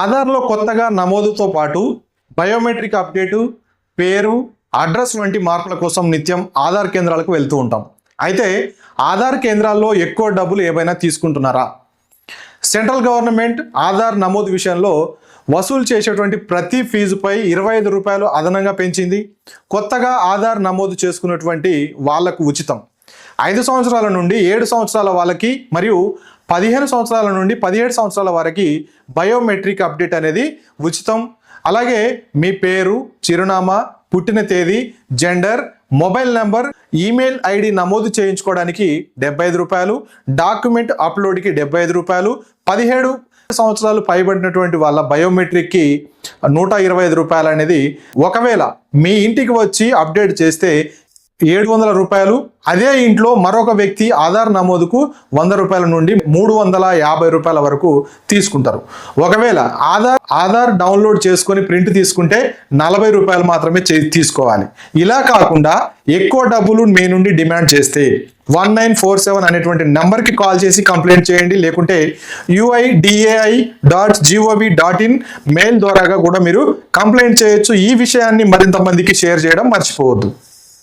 ఆధార్లో కొత్తగా నమోదుతో పాటు biometric update పేరు అడ్రస్ వంటి మార్పుల కోసం నిత్యం ఆధార్ కేంద్రాలకు వెళ్తూ ఉంటాం. అయితే ఆధార్ కేంద్రాల్లో ఎక్కువ డబ్బులు ఏమైనా తీసుకుంటున్నారా? సెంట్రల్ గవర్నమెంట్ ఆధార్ నమోదు విషయంలో వసూలు చేసేటువంటి ప్రతి ఫీజుపై ఇరవై ఐదు రూపాయలు అదనంగా పెంచింది. కొత్తగా ఆధార్ నమోదు చేసుకున్నటువంటి వాళ్ళకు ఉచితం. ఐదు సంవత్సరాల నుండి ఏడు సంవత్సరాల వాళ్ళకి మరియు పదిహేను సంవత్సరాల నుండి పదిహేడు సంవత్సరాల వరకు బయోమెట్రిక్ అప్డేట్ అనేది ఉచితం. అలాగే మీ పేరు చిరునామా పుట్టిన తేదీ gender mobile number email ID నమోదు చేయించుకోవడానికి డెబ్బై ఐదు రూపాయలు డాక్యుమెంట్ అప్లోడ్కి డెబ్బై ఐదు రూపాయలు పదిహేడు సంవత్సరాలు పైబడినటువంటి వాళ్ళ బయోమెట్రిక్కి నూట ఇరవై ఐదు రూపాయలు అనేది ఒకవేళ మీ ఇంటికి వచ్చి అప్డేట్ చేస్తే ఏడు వందల రూపాయలు. అదే ఇంట్లో మరొక వ్యక్తి ఆధార్ నమోదుకు వంద రూపాయల నుండి మూడు వందల యాభై రూపాయల వరకు తీసుకుంటారు. ఒకవేళ ఆధార్ ఆధార్ డౌన్లోడ్ చేసుకొని ప్రింట్ తీసుకుంటే నలభై రూపాయలు మాత్రమే చే- తీసుకోవాలి. ఇలా కాకుండా ఎక్కువ డబ్బులు మీ నుండి డిమాండ్ చేస్తే వన్ నైన్ ఫోర్ సెవెన్ అనేటువంటి నెంబర్కి కాల్ చేసి కంప్లైంట్ చేయండి. లేకుంటే UIDAI dot gov dot in mail ద్వారాగా కూడా మీరు కంప్లైంట్ చేయొచ్చు. ఈ విషయాన్ని మరింత మందికి షేర్ చేయడం మర్చిపోవద్దు.